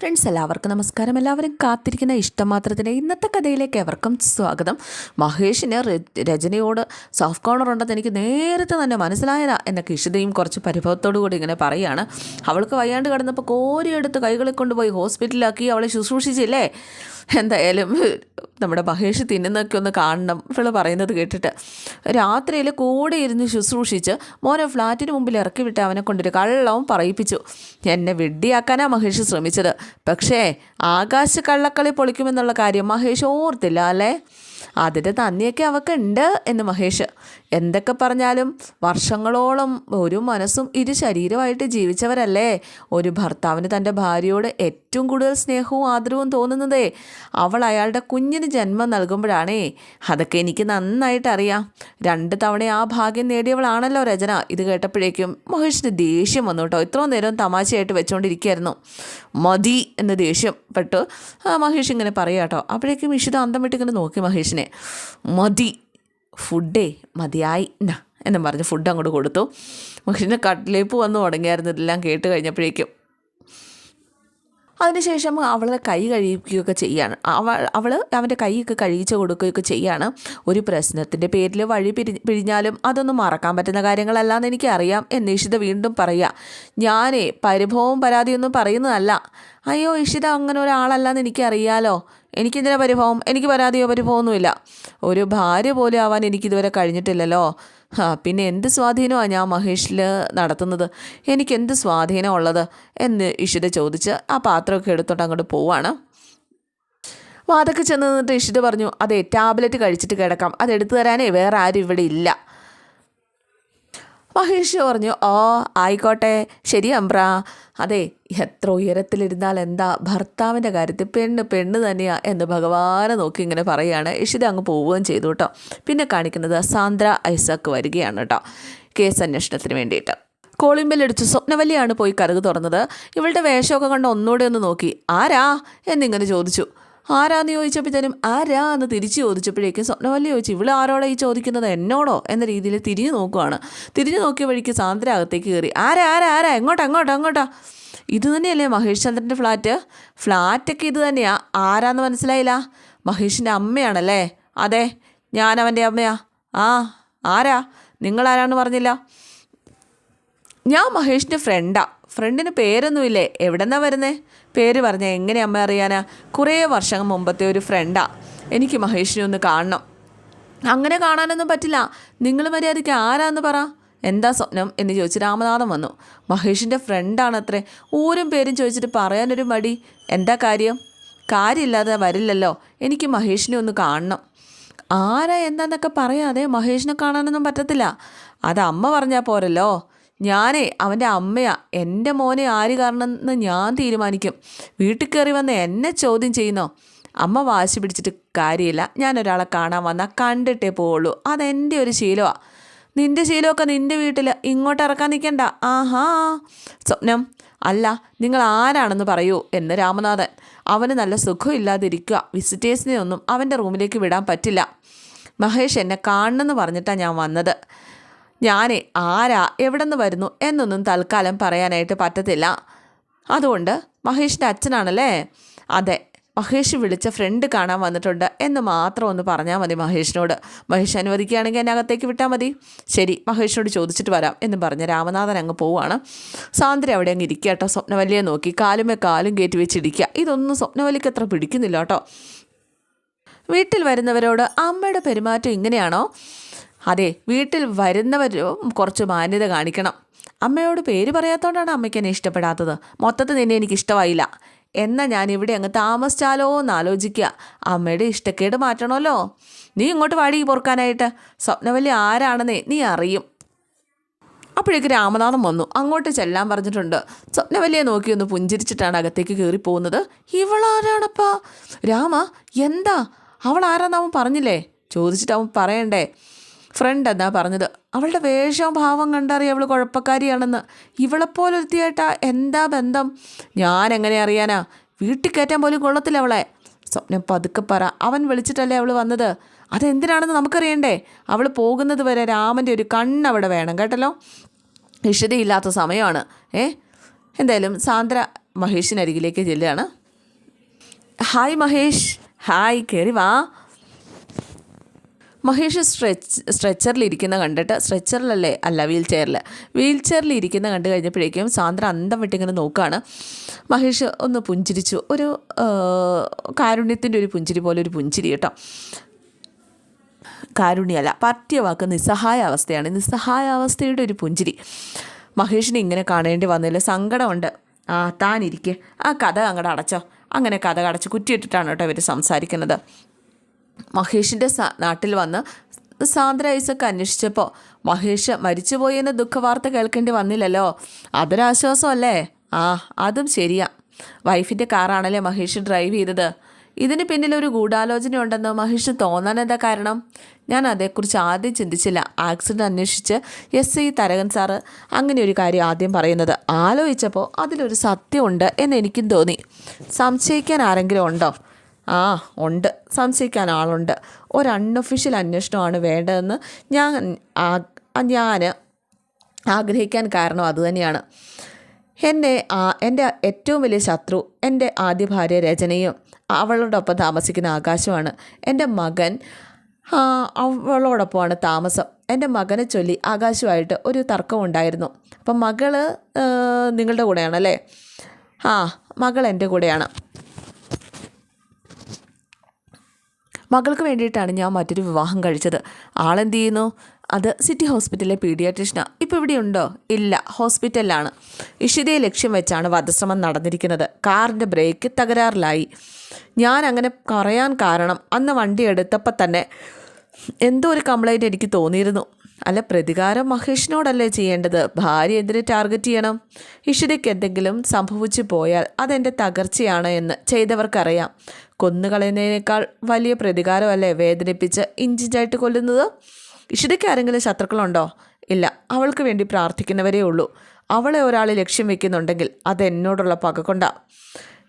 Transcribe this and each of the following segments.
Friends എല്ലാവർക്കും നമസ്കാരം. എല്ലാവരും കാത്തിരിക്കുന്ന ഇഷ്ടമാത്രത്തിന്റെ ഇന്നത്തെ കഥയിലേക്ക് എവർക്കും സ്വാഗതം. മഹേഷിന് രജനിയോട് സോഫ്റ്റ് കോർണർ ഉണ്ടെന്ന് എനിക്ക് നേരത്തെ തന്നെ മനസ്സിലായതാ എന്നൊക്കെ ഇഷിതയും കുറച്ച് പരിഭവത്തോടു കൂടി ഇങ്ങനെ പറയുകയാണ് അവൾക്ക് വയ്യാണ്ട് കിടന്നപ്പോൾ കോരിയെടുത്ത് കൈകളിൽ കൊണ്ടുപോയി ഹോസ്പിറ്റലിലാക്കി അവളെ ശുശ്രൂഷിച്ചില്ലേ? എന്തായാലും നമ്മുടെ മഹേഷ് തിന്നുന്നൊക്കെ ഒന്ന് കാണണം. ഇവൾ പറയുന്നത് കേട്ടിട്ട് രാത്രിയിൽ കൂടെ ഇരുന്ന് ശുശ്രൂഷിച്ച് മോനെ ഫ്ലാറ്റിന് മുമ്പിൽ ഇറക്കി വിട്ട് അവനെ കൊണ്ടൊരു കള്ളവും പറയിപ്പിച്ചു. എന്നെ വിഡ്ഢിയാക്കാനാ മഹേഷ് ശ്രമിച്ചത്. പക്ഷേ ആകാശ കള്ളക്കളി പൊളിക്കുമെന്നുള്ള കാര്യം മഹേഷ് ഓർത്തില്ല അല്ലേ? അതിന്റെ നന്ദിയൊക്കെ അവക്കുണ്ട് എന്ന് മഹേഷ്. എന്തൊക്കെ പറഞ്ഞാലും വർഷങ്ങളോളം ഒരു മനസ്സും ഇരു ശരീരമായിട്ട് ജീവിച്ചവരല്ലേ? ഒരു ഭർത്താവിന് തന്റെ ഭാര്യയോട് ഏറ്റവും കൂടുതൽ സ്നേഹവും ആദരവും തോന്നുന്നതേ അവൾ അയാളുടെ കുഞ്ഞിന് ജന്മം നൽകുമ്പോഴാണേ. അതൊക്കെ എനിക്ക് നന്നായിട്ട് അറിയാം. രണ്ട് തവണ ആ ഭാഗ്യം നേടിയവളാണല്ലോ രചന. ഇത് കേട്ടപ്പോഴേക്കും മഹേഷിന് ദേഷ്യം വന്നു കേട്ടോ. ഇത്രയും നേരം തമാശയായിട്ട് വെച്ചുകൊണ്ടിരിക്കുകയായിരുന്നു മതി എന്ന് ദേഷ്യം പെട്ടു മഹേഷ് ഇങ്ങനെ പറയാം കേട്ടോ. അപ്പോഴേക്കും ഇഷിത അന്തം വിട്ടിങ്ങനെ നോക്കി മഹേഷിനെ. മതി ഫുഡേ മതിയായി എന്നാ എന്നും പറഞ്ഞ് ഫുഡ് അങ്ങോട്ട് കൊടുത്തു. മഹേഷിന് കട്ട്ലേപ്പ് വന്ന് തുടങ്ങിയായിരുന്നു ഇതെല്ലാം കേട്ട് കഴിഞ്ഞപ്പോഴേക്കും. അതിനുശേഷം അവളെ കൈ കഴിക്കുകയൊക്കെ ചെയ്യാണ്. അവൾ അവൾ അവന്റെ കൈയൊക്കെ കഴിയിച്ച് കൊടുക്കുകയൊക്കെ ചെയ്യാണ്. ഒരു പ്രശ്നത്തിന്റെ പേരിൽ വഴി പിരി പിഴിഞ്ഞാലും അതൊന്നും മറക്കാൻ പറ്റുന്ന കാര്യങ്ങളല്ലാന്ന് എനിക്കറിയാം എന്ന് ഇഷിത വീണ്ടും പറയുക ഞാനേ പരിഭവവും പരാതിയൊന്നും പറയുന്നതല്ല. അയ്യോ ഇഷിത അങ്ങനെ ഒരാളല്ലെന്ന് എനിക്കറിയാലോ. എനിക്കെന്തിനാ പരിഭവം? എനിക്ക് പരാതിയോ പരിഭവമൊന്നുമില്ല. ഒരു ഭാര്യ പോലും ആവാൻ എനിക്കിതുവരെ കഴിഞ്ഞിട്ടില്ലല്ലോ. ആ പിന്നെ എന്ത് സ്വാധീനമാണ് ഞാൻ മഹേഷിൽ നടത്തുന്നത്? എനിക്കെന്ത് സ്വാധീനമുള്ളത് എന്ന് ഇഷിത ചോദിച്ച് ആ പാത്രമൊക്കെ എടുത്തോണ്ട് അങ്ങോട്ട് പോവാണ്. വാതൊക്കെ ചെന്ന് നിന്നിട്ട് ഇഷിത പറഞ്ഞു അതെ ടാബ്ലറ്റ് കഴിച്ചിട്ട് കിടക്കാം. അത് എടുത്തു തരാനേ വേറെ ആരും ഇവിടെ ഇല്ല. മഹേഷ് പറഞ്ഞു ഓ ആയിക്കോട്ടെ. ശരി അമ്പ്ര അതെ എത്ര ഉയരത്തിലിരുന്നാൽ എന്താ ഭർത്താവിന്റെ കാര്യത്തിൽ പെണ്ണ് പെണ്ണ് തന്നെയാ എന്ന് ഭഗവാനെ നോക്കി ഇങ്ങനെ പറയുകയാണ്. ഇഷിത അങ്ങ് പോവുകയും ചെയ്തു കേട്ടോ. പിന്നെ കാണിക്കുന്നത് സാന്ദ്ര ഐസക്ക് വരികയാണ് കേട്ടോ കേസ് അന്വേഷണത്തിന് വേണ്ടിയിട്ട്. കോളിമ്പലടിച്ച് സ്വപ്നവല്ലിയാണ് പോയി കരക് തുറന്നത്. ഇവളുടെ വേഷമൊക്കെ കണ്ട് ഒന്നുകൂടെ ഒന്ന് നോക്കി ആരാ? എന്നിങ്ങനെ ചോദിച്ചു. ആരാന്ന് ചോദിച്ചപ്പോഴത്തേനും ആരാ എന്ന് തിരിച്ചു ചോദിച്ചപ്പോഴേക്കും സ്വപ്നവല്ലി ചോദിച്ചു ഇവിടെ ആരോടാ ഈ ചോദിക്കുന്നത്? എന്നോടോ? എന്ന രീതിയിൽ തിരിഞ്ഞു നോക്കുവാണ്. തിരിഞ്ഞു നോക്കിയ വഴിക്ക് സാന്ദ്ര അകത്തേക്ക് കയറി ആരാ ആരാ ആരാ? എങ്ങോട്ടാ എങ്ങോട്ടാ എങ്ങോട്ടാ? ഇത് തന്നെയല്ലേ മഹേഷ് ചന്ദ്രന്റെ ഫ്ലാറ്റ്? ഫ്ലാറ്റൊക്കെ ഇത് തന്നെയാ. ആരാന്ന് മനസ്സിലായില്ല? മഹേഷിന്റെ അമ്മയാണല്ലേ? അതെ ഞാൻ അവന്റെ അമ്മയാ. ആ ആരാ? നിങ്ങളാരാന്ന് പറഞ്ഞില്ല? ഞാൻ മഹേഷിന്റെ ഫ്രണ്ടാ ഫ്രണ്ടിന് പേരൊന്നുമില്ലേ? എവിടെന്നാ വരുന്നേ? പേര് പറഞ്ഞ എങ്ങനെ അമ്മ അറിയാനാ? കുറേ വർഷം മുമ്പത്തെ ഒരു ഫ്രണ്ടാ. എനിക്ക് മഹേഷിനെ ഒന്ന് കാണണം. അങ്ങനെ കാണാനൊന്നും പറ്റില്ല. നിങ്ങൾ മര്യാദയ്ക്ക് ആരാന്ന് പറ. എന്താ സ്വപ്നം എന്ന് ചോദിച്ച് രാമനാഥൻ വന്നു. മഹേഷിന്റെ ഫ്രണ്ടാണത്രേ. ഊരും പേരും ചോദിച്ചിട്ട് പറയാനൊരു മടി. എന്താ കാര്യം? കാര്യമില്ലാതെ വരില്ലല്ലോ. എനിക്ക് മഹേഷിനെ ഒന്ന് കാണണം. ആരാ എന്താന്നൊക്കെ പറയാതെ മഹേഷിനെ കാണാനൊന്നും പറ്റത്തില്ല. അത് അമ്മ പറഞ്ഞാൽ പോരല്ലോ. ഞാനേ അവന്റെ അമ്മയാ. എന്റെ മോനെ ആര് കാരണം എന്ന് ഞാൻ തീരുമാനിക്കും. വീട്ടിൽ കയറി വന്ന് എന്നെ ചോദ്യം ചെയ്യുന്നോ? അമ്മ വാശി പിടിച്ചിട്ട് കാര്യമില്ല. ഞാനൊരാളെ കാണാൻ വന്നാൽ കണ്ടിട്ടേ പോവുള്ളൂ. അതെന്റെ ഒരു ശീലമാണ് നിന്റെ ശീലമൊക്കെ നിന്റെ വീട്ടിൽ ഇങ്ങോട്ട് ഇറക്കാൻ നിൽക്കണ്ട. ആഹാ. സ്വപ്നം. അല്ല നിങ്ങൾ ആരാണെന്ന് പറയൂ എന്ന് രാമനാഥൻ. അവന് നല്ല സുഖമില്ലാതിരിക്കുക. വിസിറ്റേഴ്സിനെ ഒന്നും അവന്റെ റൂമിലേക്ക് വിടാൻ പറ്റില്ല. മഹേഷ് എന്നെ കാണണമെന്ന് പറഞ്ഞിട്ടാണ് ഞാൻ വന്നത്. ഞാനേ ആരാ എവിടെ നിന്ന് വരുന്നു എന്നൊന്നും തൽക്കാലം പറയാനായിട്ട് പറ്റത്തില്ല. അതുകൊണ്ട് മഹേഷിന്റെ അച്ഛനാണല്ലേ? അതെ മഹേഷ് വിളിച്ച ഫ്രണ്ട് കാണാൻ വന്നിട്ടുണ്ട് എന്ന് മാത്രം ഒന്ന് പറഞ്ഞാൽ മതി മഹേഷിനോട്. മഹേഷ് അനുവദിക്കുകയാണെങ്കിൽ എന്നെ അകത്തേക്ക് വിട്ടാൽ മതി. ശരി മഹേഷിനോട് ചോദിച്ചിട്ട് വരാം എന്ന് പറഞ്ഞ് രാമനാഥൻ അങ്ങ് പോവുകയാണ് സാന്ദ്ര അവിടെ അങ്ങ് ഇരിക്കുക കേട്ടോ സ്വപ്നവല്ലിയെ നോക്കി. കാലുമേ കാലും കയറ്റി വെച്ചിരിക്കുക. ഇതൊന്നും സ്വപ്നവല്ലിക്ക് അത്ര പിടിക്കുന്നില്ല കേട്ടോ. വീട്ടിൽ വരുന്നവരോട് അമ്മയുടെ പെരുമാറ്റം ഇങ്ങനെയാണോ? അതെ വീട്ടിൽ വരുന്നവരും കുറച്ച് മാന്യത കാണിക്കണം. അമ്മയോട് പേര് പറയാത്തോണ്ടാണ് അമ്മയ്ക്ക് എന്നെ ഇഷ്ടപ്പെടാത്തത്. മൊത്തത്തിൽ നിന്നെ എനിക്ക് ഇഷ്ടമായില്ല. എന്നാൽ ഞാൻ ഇവിടെ അങ്ങ് താമസിച്ചാലോ എന്ന് ആലോചിക്കുക. അമ്മയുടെ ഇഷ്ടക്കേട് മാറ്റണമല്ലോ. നീ ഇങ്ങോട്ട് വാടി പൊറുക്കാനായിട്ട്. സ്വപ്നവല്ലി ആരാണെന്നേ നീ അറിയും. അപ്പോഴേക്ക് രാമനാഥൻ വന്നു. അങ്ങോട്ട് ചെല്ലാൻ പറഞ്ഞിട്ടുണ്ട്. സ്വപ്നവല്ലിയെ നോക്കി ഒന്ന് പുഞ്ചിരിച്ചിട്ടാണ് അകത്തേക്ക് കയറി പോകുന്നത്. ഇവളാരാണപ്പാ? രാമ എന്താ? അവൾ ആരാന്നവൻ പറഞ്ഞില്ലേ? ചോദിച്ചിട്ട് അവൻ പറയണ്ടേ? ഫ്രണ്ട് എന്നാ പറഞ്ഞത്. അവളുടെ വേഷവും ഭാവം കണ്ടറിയ അവൾ കുഴപ്പക്കാരിയാണെന്ന്. ഇവളെപ്പോലൊരുത്തിയായിട്ടാ എന്താ ബന്ധം? ഞാൻ എങ്ങനെ അറിയാനാ? വീട്ടിൽ കയറ്റാൻ പോലും കൊള്ളത്തില്ല അവളെ. സ്വപ്നം പതുക്കെ പറ. അവൻ വിളിച്ചിട്ടല്ലേ അവൾ വന്നത്? അതെന്തിനാണെന്ന് നമുക്കറിയണ്ടേ? അവൾ പോകുന്നത് വരെ രാമന്റെ ഒരു കണ്ണവിടെ വേണം കേട്ടല്ലോ? ഇഷിതയില്ലാത്ത സമയമാണ്. ഏ? എന്തായാലും സാന്ദ്ര മഹേഷിനരികിലേക്ക് ചെല്ലുകയാണ്. ഹായ് മഹേഷ്. ഹായ് കയറി വാ. മഹേഷ് സ്ട്രെച്ച് സ്ട്രെച്ചറിൽ ഇരിക്കുന്ന കണ്ടിട്ട് സ്ട്രെച്ചറിലല്ലേ അല്ല വീൽ ചെയറിൽ വീൽ ചെയറിൽ ഇരിക്കുന്ന കണ്ടു കഴിഞ്ഞപ്പോഴേക്കും സാന്ദ്ര അന്തം വിട്ടിങ്ങനെ നോക്കുകയാണ് മഹേഷ് ഒന്ന് പുഞ്ചിരിച്ചു. ഒരു കാരുണ്യത്തിന്റെ ഒരു പുഞ്ചിരി പോലെ ഒരു പുഞ്ചിരി കേട്ടോ. കാരുണ്യമല്ല പറ്റിയ വാക്ക് നിസ്സഹായ അവസ്ഥയാണ്. നിസ്സഹായ അവസ്ഥയുടെ ഒരു പുഞ്ചിരി. മഹേഷിനെ ഇങ്ങനെ കാണേണ്ടി വന്നതിൽ സങ്കടമുണ്ട്. ആ താനിരിക്കെ. ആ കഥ അങ്ങോട്ട് അടച്ചോ. അങ്ങനെ കഥ അടച്ച് കുറ്റിയിട്ടിട്ടാണ് കേട്ടോ ഇവർ സംസാരിക്കുന്നത്. മഹേഷിന്റെ നാട്ടിൽ വന്ന് സാന്ദ്ര ഐസക്ക് അന്വേഷിച്ചപ്പോൾ മഹേഷ് മരിച്ചുപോയി എന്ന ദുഃഖവാർത്ത കേൾക്കേണ്ടി വന്നില്ലല്ലോ. അതൊരാശ്വാസമല്ലേ? ആ അതും ശരിയാ. വൈഫിന്റെ കാറാണല്ലേ മഹേഷ് ഡ്രൈവ് ചെയ്തത്. ഇതിന് പിന്നിൽ ഒരു ഗൂഢാലോചന ഉണ്ടെന്ന് മഹേഷിന് തോന്നാൻ എന്താ കാരണം? ഞാൻ അതേക്കുറിച്ച് ആദ്യം ചിന്തിച്ചില്ല. ആക്സിഡന്റ് അന്വേഷിച്ച് എസ് ഐ തരകൻ സാറ് അങ്ങനെ ഒരു കാര്യം ആദ്യം പറയുന്നത്. ആലോചിച്ചപ്പോൾ അതിലൊരു സത്യമുണ്ട് എന്ന് എനിക്കും തോന്നി. സംശയിക്കാൻ ആരെങ്കിലും ഉണ്ടോ? ആ ഉണ്ട്. സംശയിക്കാൻ ആളുണ്ട്. ഒരു അൺഒഫീഷ്യൽ അന്വേഷണമാണ് വേണ്ടതെന്ന് ഞാൻ ഞാൻ ആഗ്രഹിക്കാൻ കാരണം അതുതന്നെയാണ് എന്നെ എന്റെ ഏറ്റവും വലിയ ശത്രു എന്റെ ആദ്യ ഭാര്യ രചനയും അവളോടൊപ്പം താമസിക്കുന്ന ആകാശമാണ്. എന്റെ മകൻ അവളോടൊപ്പമാണ് താമസം. എന്റെ മകനെ ചൊല്ലി ആകാശമായിട്ട് ഒരു തർക്കം ഉണ്ടായിരുന്നു. അപ്പം മകൾ നിങ്ങളുടെ കൂടെയാണല്ലേ? ആ മകൾ എന്റെ കൂടെയാണ്. മകൾക്ക് വേണ്ടിയിട്ടാണ് ഞാൻ മറ്റൊരു വിവാഹം കഴിച്ചത്. ആളെന്ത് ചെയ്യുന്നു അത് സിറ്റി ഹോസ്പിറ്റലിലെ പീഡിയാട്രിഷനാണ് ഇപ്പോൾ ഇവിടെ ഉണ്ടോ ഇല്ല ഹോസ്പിറ്റലിലാണ്. ഇഷിതയെ ലക്ഷ്യം വെച്ചാണ് വധശ്രമം നടന്നിരിക്കുന്നത്. കാറിന്റെ ബ്രേക്ക് തകരാറിലായി. ഞാൻ അങ്ങനെ പറയാൻ കാരണം അന്ന് വണ്ടി എടുത്തപ്പോൾ തന്നെ എന്തോ ഒരു കംപ്ലൈന്റ് എനിക്ക് തോന്നിയിരുന്നു. അല്ല പ്രതികാരം മഹേഷിനോടല്ലേ ചെയ്യേണ്ടത്? ഭാര്യ എന്തിനെ ടാർഗറ്റ് ചെയ്യണം? ഇഷിതയ്ക്ക് എന്തെങ്കിലും സംഭവിച്ചു പോയാൽ അതെന്റെ തകർച്ചയാണ് എന്ന് ചെയ്തവർക്കറിയാം. കൊന്നുകളയുന്നതിനേക്കാൾ വലിയ പ്രതികാരമല്ലേ വേദനിപ്പിച്ച് ഇഞ്ചിഞ്ചായിട്ട് കൊല്ലുന്നത്? ഇഷിതയ്ക്ക് ആരെങ്കിലും ശത്രുക്കളുണ്ടോ? ഇല്ല. അവൾക്ക് വേണ്ടി പ്രാർത്ഥിക്കുന്നവരേ ഉള്ളൂ. അവളെ ഒരാൾ ലക്ഷ്യം വെക്കുന്നുണ്ടെങ്കിൽ അത് എന്നോടുള്ള പക കൊണ്ടാണ്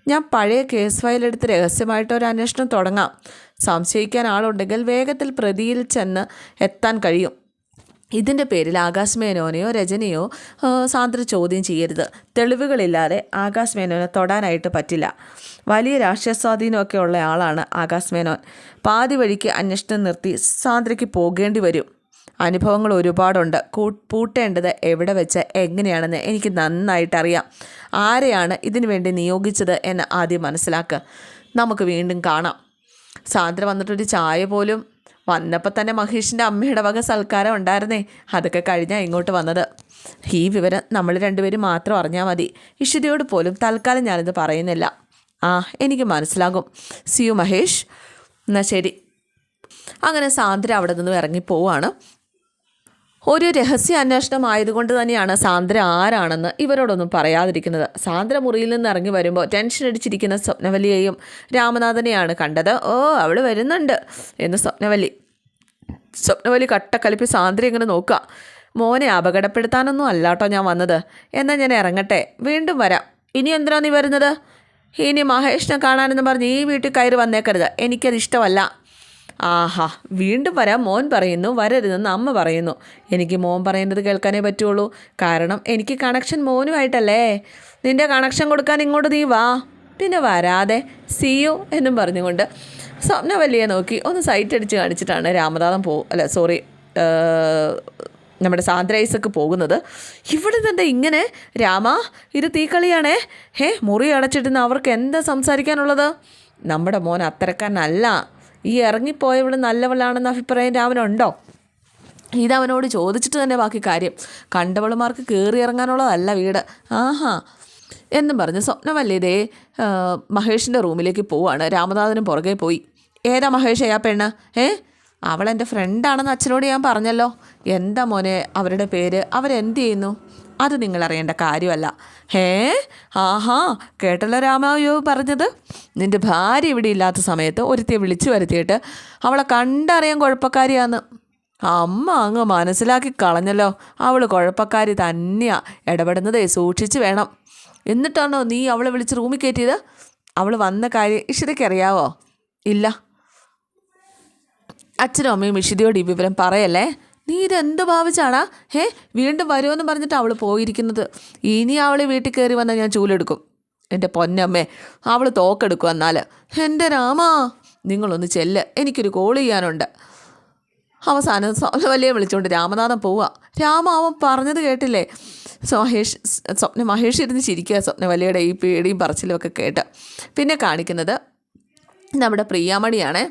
ഞാൻ പഴയ കേസ് ഫയൽ എടുത്ത് രഹസ്യമായിട്ട് ഒരു അന്വേഷണം തുടങ്ങാം. സംശയിക്കാൻ ആളുണ്ടെങ്കിൽ വേഗത്തിൽ പ്രതിയിൽ ചെന്ന് എത്താൻ കഴിയും. ഇതിന്റെ പേരിൽ ആകാശ് മേനോനെയോ രജനിയോ സാന്ദ്ര ചോദ്യം ചെയ്യരുത്. തെളിവുകളില്ലാതെ ആകാശ് മേനോനെ തൊടാനായിട്ട് പറ്റില്ല. വലിയ രാഷ്ട്രീയ സ്വാധീനമൊക്കെ ഉള്ള ആളാണ് ആകാശ് മേനോൻ പാതി വഴിക്ക് അന്വേഷണം നിർത്തി സാന്ദ്രയ്ക്ക് പോകേണ്ടി വരും. അനുഭവങ്ങൾ ഒരുപാടുണ്ട്. കൂ പൂട്ടേണ്ടത് എവിടെ വെച്ച് എങ്ങനെയാണെന്ന് എനിക്ക് നന്നായിട്ടറിയാം. ആരെയാണ് ഇതിനു വേണ്ടി നിയോഗിച്ചത് എന്ന് ആദ്യം മനസ്സിലാക്കുക നമുക്ക് വീണ്ടും കാണാം. സാന്ദ്ര വന്നിട്ടൊരു ചായ പോലും വന്നപ്പോൾ തന്നെ മഹേഷിന്റെ അമ്മയുടെ വക സൽക്കാരം ഉണ്ടായിരുന്നേ. അതൊക്കെ കഴിഞ്ഞാൽ ഇങ്ങോട്ട് വന്നത്. ഈ വിവരം നമ്മൾ രണ്ടുപേരും മാത്രം അറിഞ്ഞാൽ മതി. ഇഷിതയോട് പോലും തൽക്കാലം ഞാനിത് പറയുന്നില്ല. ആ എനിക്ക് മനസ്സിലാകും. See you Mahesh. എന്നാൽ ശരി. അങ്ങനെ സാന്ദ്ര അവിടെ നിന്നും ഇറങ്ങി പോവാണ്. ഒരു രഹസ്യ അന്വേഷണം ആയതുകൊണ്ട് തന്നെയാണ് സാന്ദ്ര ആരാണെന്ന് ഇവരോടൊന്നും പറയാതിരിക്കുന്നത്. സാന്ദ്ര മുറിയിൽ നിന്ന് ഇറങ്ങി വരുമ്പോൾ ടെൻഷൻ അടിച്ചിരിക്കുന്ന സ്വപ്നവല്ലിയെയും രാമനാഥനെയാണ് കണ്ടത്. ഓ അവൾ വരുന്നുണ്ട് എന്ന് സ്വപ്നവല്ലി. സ്വപ്നവലി കട്ടക്കലിപ്പി സാന്ദ്ര ഇങ്ങനെ നോക്കുക. മോനെ അപകടപ്പെടുത്താനൊന്നും അല്ല കേട്ടോ ഞാൻ വന്നത്. എന്നാൽ ഞാൻ ഇറങ്ങട്ടെ. വീണ്ടും വരാം. ഇനി എന്തിനാണ് നീ വരുന്നത്? ഇനി മഹേഷിനെ കാണാനെന്ന് പറഞ്ഞ് ഈ വീട്ടിൽ കയറി വന്നേക്കരുത്. എനിക്കത് ഇഷ്ടമല്ല. ആഹാ വീണ്ടും വരാൻ മോൻ പറയുന്നു വരരുതെന്ന് അമ്മ പറയുന്നു. എനിക്ക് മോൻ പറയുന്നത് കേൾക്കാനേ പറ്റുള്ളൂ. കാരണം എനിക്ക് കണക്ഷൻ മോനുമായിട്ടല്ലേ? നിന്റെ കണക്ഷൻ കൊടുക്കാൻ ഇങ്ങോട്ട് നീ വാ. പിന്നെ വരാതെ സിയു എന്നും പറഞ്ഞുകൊണ്ട് സ്വപ്നവല്ലിയെ നോക്കി ഒന്ന് സൈറ്റ് അടിച്ച് കാണിച്ചിട്ടാണ് രാമനാഥൻ പോ അല്ല സോറി നമ്മുടെ സാന്ദ്രൈസക്ക് പോകുന്നത്. ഇവിടെ തന്നെ ഇങ്ങനെ രാമ ഇത് തീക്കളിയാണേ? ഹേ മുറി അടച്ചിട്ടുന്ന അവർക്ക് എന്താ സംസാരിക്കാനുള്ളത്? നമ്മുടെ മോൻ അത്തരക്കാരനല്ല. ഈ ഇറങ്ങിപ്പോയവൾ നല്ലവളാണെന്ന അഭിപ്രായം രാമനുണ്ടോ? ഇതവനോട് ചോദിച്ചിട്ട് തന്നെ ബാക്കി കാര്യം. കണ്ടവളുമാർക്ക് കയറി ഇറങ്ങാനുള്ളതല്ല വീട്. ആഹാ. എന്നും പറഞ്ഞ് സ്വപ്നമല്ലേതേ മഹേഷിന്റെ റൂമിലേക്ക് പോവാണ്. രാമനാഥനും പുറകെ പോയി. ഏതാ മഹേഷ് ആ പെണ്ണ്? ഏ? അവൾ എന്റെ ഫ്രണ്ടാണെന്ന് അച്ഛനോട് ഞാൻ പറഞ്ഞല്ലോ. എന്താ മോനെ അവരുടെ പേര്? അവരെന്ത് ചെയ്യുന്നു? അത് നിങ്ങൾ അറിയേണ്ട കാര്യമല്ല. ഹേ? ആഹാ കേട്ടല്ലോ രാമായോ പറഞ്ഞത്? നിന്റെ ഭാര്യ ഇവിടെ ഇല്ലാത്ത സമയത്ത് ഒരുത്തിയെ വിളിച്ചു വരുത്തിയിട്ട് അവളെ കണ്ടറിയാൻ കുഴപ്പക്കാരിയാന്ന്. അമ്മ അങ്ങ് മനസ്സിലാക്കി കളഞ്ഞല്ലോ. അവൾ കുഴപ്പക്കാരി തന്നെയാ. ഇടപെടുന്നതേ സൂക്ഷിച്ച് വേണം. എന്നിട്ടാണോ നീ അവളെ വിളിച്ച് റൂമിൽ കയറ്റിയത്? അവൾ വന്ന കാര്യം ഇഷ്ടക്കറിയാവോ ഇല്ല. അച്ഛനും അമ്മയും ഇഷിതയോട് ഈ വിവരം പറയല്ലേ? നീ ഇതെന്ത് ഭാവിച്ചാണാ? ഹേ വീണ്ടും വരുമെന്ന് പറഞ്ഞിട്ട് അവൾ പോയിരിക്കുന്നത്. ഇനി അവൾ വീട്ടിൽ കയറി വന്നാൽ ഞാൻ ചൂലെടുക്കും. എന്റെ പൊന്നമ്മേ അവൾ തോക്കെടുക്കും എന്നാൽ എന്റെ രാമാ നിങ്ങളൊന്ന് ചെല്ല്. എനിക്കൊരു കോൾ ചെയ്യാനുണ്ട്. അവസാനം വലിയ വിളിച്ചുകൊണ്ട് രാമനാഥൻ പോവുക രാമ അവൻ പറഞ്ഞത് കേട്ടില്ലേ? മഹേഷ് സ്വപ്ന മഹേഷ് ഇരുന്ന് ചിരിക്കുക സ്വപ്നവല്ലയുടെ ഈ പേടിയും പറച്ചിലും ഒക്കെ കേട്ട്. പിന്നെ കാണിക്കുന്നത് നമ്മുടെ പ്രിയാമണിയാണേ.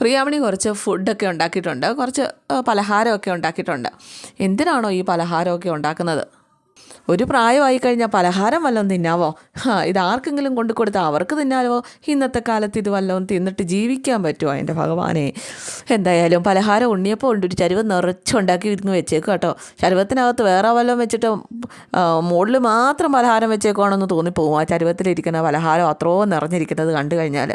പ്രിയാമണി കുറച്ച് ഫുഡൊക്കെ ഉണ്ടാക്കിയിട്ടുണ്ട് കുറച്ച് പലഹാരമൊക്കെ ഉണ്ടാക്കിയിട്ടുണ്ട്. എന്തിനാണോ ഈ പലഹാരമൊക്കെ ഉണ്ടാക്കുന്നത്? ഒരു പ്രായമായി കഴിഞ്ഞാൽ പലഹാരം വല്ലതും തിന്നാവോ? ഹാ ഇത് ആർക്കെങ്കിലും കൊണ്ടു കൊടുത്താൽ അവർക്ക് തിന്നാലോ? ഇന്നത്തെ കാലത്ത് ഇത് വല്ലതും തിന്നിട്ട് ജീവിക്കാൻ പറ്റുമോ എന്റെ ഭഗവാനെ? എന്തായാലും പലഹാരം ഉണ്ണിയപ്പോൾ ഉണ്ട് ഒരു ചരുവം നിറച്ചുണ്ടാക്കി ഇരുന്ന് വെച്ചേക്കും കേട്ടോ. ചരുവത്തിനകത്ത് വേറെ വല്ലതും വെച്ചിട്ട് മുകളിൽ മാത്രം പലഹാരം വെച്ചേക്കുവാണെന്ന് തോന്നിപ്പോകും ആ ചരുവത്തിലിരിക്കുന്ന പലഹാരം അത്രയോ നിറഞ്ഞിരിക്കുന്നത് കണ്ടു കഴിഞ്ഞാൽ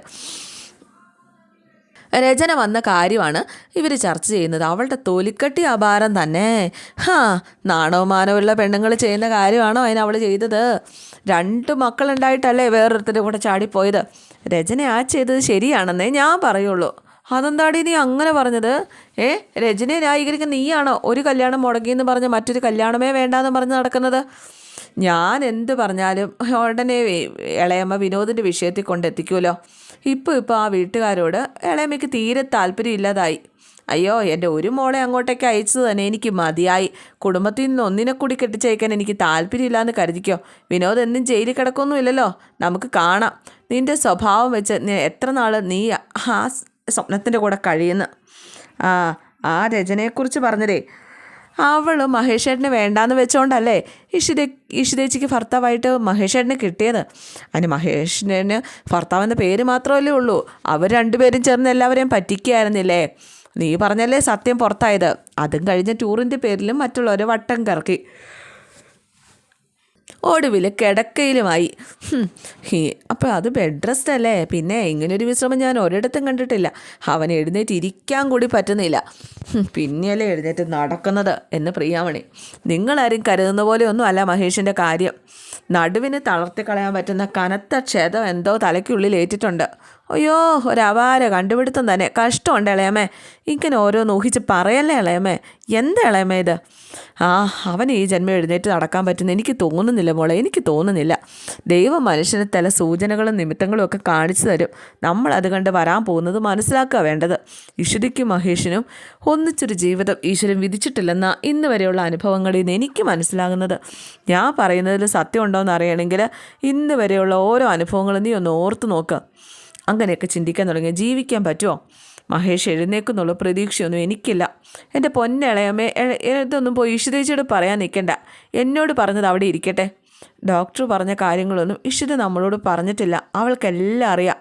രചന വന്ന കാര്യമാണ് ഇവർ ചർച്ച ചെയ്യുന്നത്. അവളുടെ തൊലിക്കട്ടി അപാരം തന്നെ. ഹാ നാണോ മാനവുള്ള പെണ്ണുങ്ങൾ ചെയ്യുന്ന കാര്യമാണോ അതിന് അവൾ ചെയ്തത്? രണ്ട് മക്കളുണ്ടായിട്ടല്ലേ വേറൊരുത്തരുടെ കൂടെ ചാടിപ്പോയത്? രചന ആ ചെയ്തത് ശരിയാണെന്നേ ഞാൻ പറയുള്ളൂ. അതെന്താടി നീ അങ്ങനെ പറഞ്ഞത്? ഏ രചനയെ ന്യായീകരിക്കുന്ന നീയാണോ ഒരു കല്യാണം മുടങ്ങിയെന്ന് പറഞ്ഞ് മറ്റൊരു കല്യാണമേ വേണ്ടാന്ന് പറഞ്ഞ് നടക്കുന്നത്? ഞാൻ എന്ത് പറഞ്ഞാലും ഉടനെ ഇളയമ്മ വിനോദിന്റെ വിഷയത്തിൽ കൊണ്ടെത്തിക്കുമല്ലോ. ഇപ്പോൾ ഇപ്പോൾ ആ വീട്ടുകാരോട് ഇളയമ്മയ്ക്ക് തീരെ താല്പര്യമില്ലാതായി. അയ്യോ എന്റെ ഒരു മോളെ അങ്ങോട്ടേക്ക് അയച്ചത് തന്നെ എനിക്ക് മതിയായി. കുടുംബത്തിൽ നിന്ന് ഒന്നിനെ കൂടി കെട്ടിച്ചയക്കാൻ എനിക്ക് താല്പര്യമില്ലാന്ന് കരുതിക്കോ. വിനോദ് എന്നും ജയിലിൽ കിടക്കൊന്നുമില്ലല്ലോ. നമുക്ക് കാണാം. നിന്റെ സ്വഭാവം വെച്ച് എത്ര നാൾ നീ ആ സ്വപ്നത്തിന്റെ കൂടെ കഴിയുന്നു? ആ ആ രചനയെക്കുറിച്ച് പറഞ്ഞതേ. അവൾ മഹേഷേട്ടന് വേണ്ടാന്ന് വെച്ചോണ്ടല്ലേ ഇഷിത ഇഷിതേച്ചിക്ക് ഭർത്താവായിട്ട് മഹേഷേട്ടന് കിട്ടിയത്. അതിന് മഹേഷിന് ഭർത്താവെന്ന പേര് മാത്രമല്ലേ ഉള്ളൂ. അവർ രണ്ടുപേരും ചേർന്ന് എല്ലാവരെയും പറ്റിക്കുകയായിരുന്നില്ലേ? നീ പറഞ്ഞല്ലേ സത്യം പുറത്തായത്. അതും കഴിഞ്ഞ ടൂറിന്റെ പേരിലും മറ്റുള്ളവരെ വട്ടം കറക്കി. ഒടുവിൽ കിടക്കയിലുമായി. അപ്പോൾ അത് ബെഡ് റെസ്റ്റ് അല്ലേ? പിന്നെ ഇങ്ങനൊരു വിശ്രമം ഞാൻ ഒരിടത്തും കണ്ടിട്ടില്ല. അവൻ എഴുന്നേറ്റ് ഇരിക്കാൻ കൂടി പറ്റുന്നില്ല. പിന്നെയല്ലേ എഴുന്നേറ്റ് നടക്കുന്നത് എന്ന് പ്രിയാമണി. നിങ്ങളാരും കരുതുന്ന പോലെയൊന്നും അല്ല മഹേഷിന്റെ കാര്യം. നടുവിന് തളർത്തി കളയാൻ പറ്റുന്ന കനത്ത ക്ഷതം എന്തോ തലയ്ക്കുള്ളിൽ ഏറ്റിട്ടുണ്ട്. അയ്യോ ഒരവാര കണ്ടുപിടുത്തം തന്നെ. കഷ്ടമുണ്ട് ഇളയമ്മേ. ഇങ്ങനെ ഓരോന്ന് ഊഹിച്ച് പറയല്ലേ ഇളയമ്മേ? എന്താ ഇളയമ്മേ ഇത്? ആ അവൻ ഈ ജന്മം എഴുന്നേറ്റ് നടക്കാൻ പറ്റുന്ന എനിക്ക് തോന്നുന്നില്ല മോളെ എനിക്ക് തോന്നുന്നില്ല. ദൈവം മനുഷ്യന് ചില സൂചനകളും നിമിത്തങ്ങളും ഒക്കെ കാണിച്ചു തരും. നമ്മൾ അത് കണ്ട് വരാൻ പോകുന്നത് മനസ്സിലാക്കുക വേണ്ടത്. ഈശ്വരിക്കും മഹേഷിനും ഒന്നിച്ചൊരു ജീവിതം ഈശ്വരൻ വിധിച്ചിട്ടില്ലെന്ന ഇന്ന് വരെയുള്ള അനുഭവങ്ങളിൽ നിന്ന് എനിക്ക് മനസ്സിലാകുന്നത്. ഞാൻ പറയുന്നതിൽ എന്ന് അറിയണമെങ്കിൽ ഇന്ന് വരെയുള്ള ഓരോ അനുഭവങ്ങളും നീ ഒന്ന് ഓർത്ത് നോക്കുക അങ്ങനെയൊക്കെ ചിന്തിക്കാൻ തുടങ്ങി ജീവിക്കാൻ പറ്റുമോ മഹേഷ് എഴുന്നേക്കുന്നുള്ള പ്രതീക്ഷയൊന്നും എനിക്കില്ല. എന്റെ പൊന്നിളയമ്മേ ഇതൊന്നും പോയി ഇഷിതേച്ചിയോട് പറയാൻ നിൽക്കണ്ട. എന്നോട് പറഞ്ഞത് അവിടെ ഇരിക്കട്ടെ. ഡോക്ടർ പറഞ്ഞ കാര്യങ്ങളൊന്നും ഇഷിത നമ്മളോട് പറഞ്ഞിട്ടില്ല. അവൾക്കെല്ലാം അറിയാം.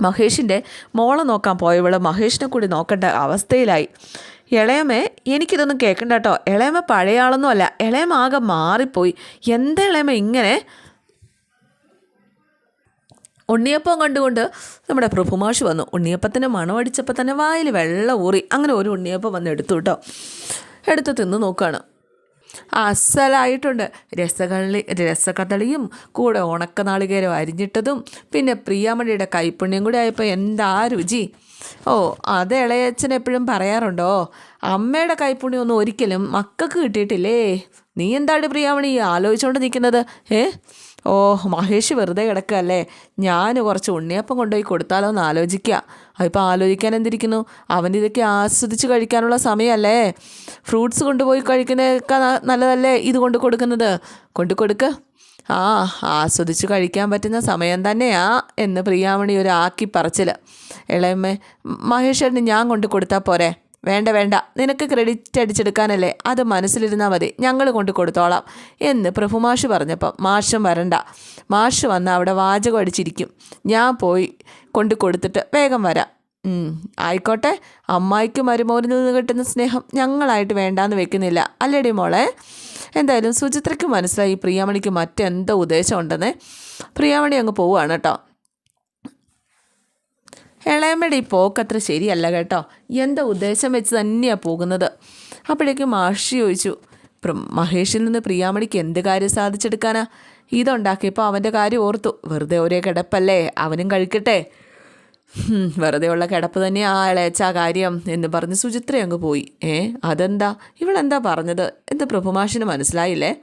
മഹേഷിന്റെ മോളെ നോക്കാൻ പോയവൾ മഹേഷിനെ കൂടി നോക്കേണ്ട അവസ്ഥയിലായി. ഇളയമ്മേ എനിക്കിതൊന്നും കേൾക്കണ്ട കേട്ടോ. ഇളയമ്മ പഴയ ആളൊന്നും അല്ല. ആകെ മാറിപ്പോയി. എന്താ ഇളയമ്മ ഇങ്ങനെ ഉണ്ണിയപ്പം കണ്ടുകൊണ്ട് നമ്മുടെ പ്രഭുമാഷ് വന്നു. ഉണ്ണിയപ്പത്തിന് മണമടിച്ചപ്പോൾ തന്നെ വായിൽ വെള്ളം ഊറി. അങ്ങനെ ഒരു ഉണ്ണിയപ്പം വന്ന് എടുത്തു കേട്ടോ എടുത്ത് തിന്ന് നോക്കുകയാണ് അസലായിട്ടുണ്ട്. രസകളി രസകദളിയും കൂടെ ഉണക്കനാളികേരം അരിഞ്ഞിട്ടതും പിന്നെ പ്രിയാമണിയുടെ കൈപ്പുണ്യം കൂടി ആയപ്പോൾ എന്താ രുചി? ഓ അത് ഇളയച്ചൻ എപ്പോഴും പറയാറുണ്ടോ? അമ്മയുടെ കൈപ്പുണ്യമൊന്നും ഒരിക്കലും മക്കൾക്ക് കിട്ടിയിട്ടില്ലേ? നീ എന്താണ് പ്രിയാമണി ആലോചിച്ചുകൊണ്ട് നിൽക്കുന്നത്? ഏ? ഓ മഹേഷ് വെറുതെ കിടക്കുകയല്ലേ ഞാൻ കുറച്ച് ഉണ്ണിയപ്പം കൊണ്ടുപോയി കൊടുത്താലോ എന്ന് ആലോചിക്കുക അതിപ്പോൾ ആലോചിക്കാൻ എന്തിരിക്കുന്നു? അവൻ ഇതൊക്കെ ആസ്വദിച്ച് കഴിക്കാനുള്ള സമയമല്ലേ ഫ്രൂട്ട്സ് കൊണ്ടുപോയി കഴിക്കുന്നതൊക്കെ നല്ലതല്ലേ ഇത് കൊണ്ട് കൊടുക്കുന്നത്? കൊണ്ട് കൊടുക്ക്. ആ ആസ്വദിച്ച് കഴിക്കാൻ പറ്റുന്ന സമയം തന്നെയാ എന്ന് പ്രിയാമണി ഒരു ആക്കി പറച്ചിൽ ഇളയമ്മേ മഹേഷേട്ടന് ഞാൻ കൊണ്ട് കൊടുത്താൽ പോരെ? വേണ്ട വേണ്ട. നിനക്ക് ക്രെഡിറ്റ് അടിച്ചെടുക്കാനല്ലേ? അത് മനസ്സിലിരുന്നാൽ മതി. ഞങ്ങൾ കൊണ്ട് കൊടുത്തോളാം. എന്ന് പ്രഭുമാഷ് പറഞ്ഞപ്പം മാഷും വരണ്ട. മാഷ് വന്ന് അവിടെ വാചകം അടിച്ചിരിക്കും. ഞാൻ പോയി കൊണ്ട് കൊടുത്തിട്ട് വേഗം വരാം. ആയിക്കോട്ടെ. അമ്മായിക്ക് മരുമോനിൽ നിന്ന് കിട്ടുന്ന സ്നേഹം ഞങ്ങളായിട്ട് വേണ്ടാന്ന് വെക്കുന്നില്ല. അല്ലേടി മോളെ? എന്തായാലും സുചിത്രയ്ക്ക് മനസ്സിലായി പ്രിയാമണിക്ക് മറ്റെന്തോ ഉദ്ദേശം ഉണ്ടെന്ന് പ്രിയാമണി അങ്ങ് പോവുകയാണ് കേട്ടോ. ഇളയമ്മയുടെ ഈ പോക്കത്ര ശരിയല്ല കേട്ടോ. എന്താ ഉദ്ദേശം വെച്ച് തന്നെയാണ് പോകുന്നത്. അപ്പോഴേക്കും മാഷി ചോദിച്ചു മഹേഷിൽ നിന്ന് പ്രിയാമണിക്ക് എന്ത് കാര്യം സാധിച്ചെടുക്കാനാ? ഇതുണ്ടാക്കിയപ്പോൾ അവന്റെ കാര്യം ഓർത്തു. വെറുതെ ഒരേ കിടപ്പല്ലേ അവനും കഴിക്കട്ടെ. വെറുതെ ഉള്ള കിടപ്പ് തന്നെ ആ ഇളയച്ച കാര്യം എന്ന് പറഞ്ഞ് സുചിത്ര അങ്ങ് പോയി. ഏ അതെന്താ? ഇവളെന്താ പറഞ്ഞത്? എന്ത് പ്രഭുമാഷിന് മനസ്സിലായില്ലേ?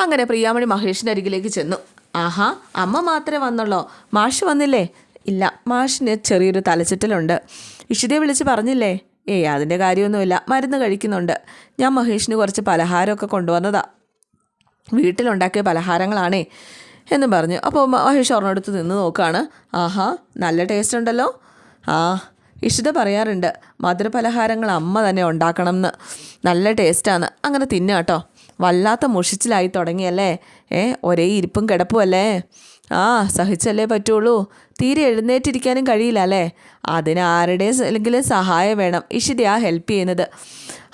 അങ്ങനെ പ്രിയാമണി മഹേഷിന്റെ അരികിലേക്ക് ചെന്നു. ആഹാ അമ്മ മാത്രമേ വന്നുള്ളോ? മാഷ് വന്നില്ലേ? ഇല്ല. മാഷിന് ചെറിയൊരു തലചുറ്റലുണ്ട് ഇഷിതയെ വിളിച്ച് പറഞ്ഞില്ലേ? ഏയ് അതിന്റെ കാര്യമൊന്നുമില്ല. മരുന്ന് കഴിക്കുന്നുണ്ട്. ഞാൻ മഹേഷിന് കുറച്ച് പലഹാരമൊക്കെ കൊണ്ടുവന്നതാ. വീട്ടിലുണ്ടാക്കിയ പലഹാരങ്ങളാണേ എന്നും പറഞ്ഞു. അപ്പോൾ മഹേഷ് ഒരെണ്ണടുത്ത് നിന്ന് നോക്കുകയാണ് ആഹാ നല്ല ടേസ്റ്റ് ഉണ്ടല്ലോ ആ ഇഷിത പറയാറുണ്ട്. മധുരപലഹാരങ്ങൾ അമ്മ തന്നെ ഉണ്ടാക്കണം എന്ന് നല്ല ടേസ്റ്റാണ്. അങ്ങനെ തിന്നുക കേട്ടോ വല്ലാത്ത മുഷിച്ചിലായി തുടങ്ങിയല്ലേ? ഏ ഒരേ ഇരിപ്പും കിടപ്പും അല്ലേ? ആ സഹിച്ചല്ലേ പറ്റുള്ളൂ. തീരെ എഴുന്നേറ്റിരിക്കാനും കഴിയില്ല അല്ലേ? അതിന് അല്ലെങ്കിൽ സഹായം വേണം. ഇഷിതയാ ഹെൽപ്പ് ചെയ്യുന്നത്.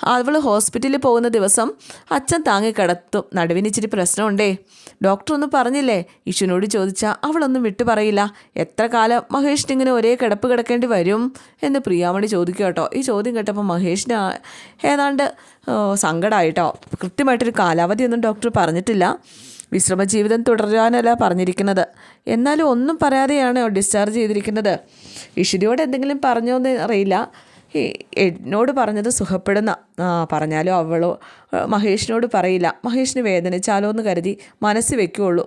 അവൾ ഹോസ്പിറ്റലിൽ പോകുന്ന ദിവസം അച്ഛൻ താങ്ങി കിടത്തും നടുവിന് ഇച്ചിരി പ്രശ്നമുണ്ടേ. ഡോക്ടർ ഒന്നും പറഞ്ഞില്ലേ? ഇഷുനോട് ചോദിച്ചാൽ അവളൊന്നും വിട്ടു പറയില്ല. എത്ര കാലം മഹേഷിന് ഇങ്ങനെ ഒരേ കിടപ്പ് കിടക്കേണ്ടി വരും എന്ന് പ്രിയാമണി ചോദിക്കുക ഈ ചോദ്യം കേട്ടപ്പോൾ മഹേഷിന് ഏതാണ്ട് സങ്കടമായിട്ടോ കൃത്യമായിട്ടൊരു കാലാവധിയൊന്നും ഡോക്ടർ പറഞ്ഞിട്ടില്ല. വിശ്രമജീവിതം തുടരാനല്ല പറഞ്ഞിരിക്കുന്നത്. എന്നാലും ഒന്നും പറയാതെയാണ് ഡിസ്ചാർജ് ചെയ്തിരിക്കുന്നത്. ഇഷിരിയോട് എന്തെങ്കിലും പറഞ്ഞോ എന്ന് അറിയില്ല. എന്നോട് പറഞ്ഞത് സുഖപ്പെടുന്ന പറഞ്ഞാലോ അവളോ മഹേഷിനോട് പറയില്ല. മഹേഷിന് വേദനിച്ചാലോ എന്ന് കരുതി മനസ്സ് വെക്കുകയുള്ളൂ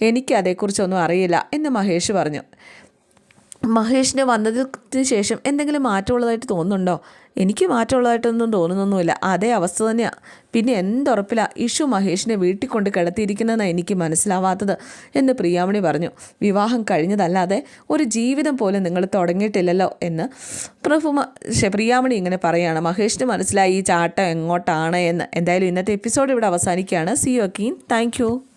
എനിക്ക് അതേക്കുറിച്ചൊന്നും അറിയില്ല എന്ന് മഹേഷ് പറഞ്ഞു. മഹേഷിന് വന്നതിന് ശേഷം എന്തെങ്കിലും മാറ്റമുള്ളതായിട്ട് തോന്നുന്നുണ്ടോ? എനിക്ക് മാറ്റമുള്ളതായിട്ടൊന്നും തോന്നുന്നൊന്നുമില്ല. അതേ അവസ്ഥ തന്നെയാണ് പിന്നെ എന്തുറപ്പിലാണ് ഇഷു മഹേഷിനെ വീട്ടിൽ കൊണ്ട് കിടത്തിയിരിക്കുന്നതെന്നാണ് എനിക്ക് മനസ്സിലാവാത്തത് എന്ന് പ്രിയാമണി പറഞ്ഞു. വിവാഹം കഴിഞ്ഞതല്ലാതെ ഒരു ജീവിതം പോലും നിങ്ങൾ തുടങ്ങിയിട്ടില്ലല്ലോ എന്ന് പ്രഭു പ്രിയാമണി ഇങ്ങനെ പറയുകയാണ് മഹേഷിന് മനസ്സിലായി ഈ ചാട്ടം എങ്ങോട്ടാണ് എന്ന്. എന്തായാലും ഇന്നത്തെ എപ്പിസോഡ് ഇവിടെ അവസാനിക്കുകയാണ്. C U അക്കീൻ thank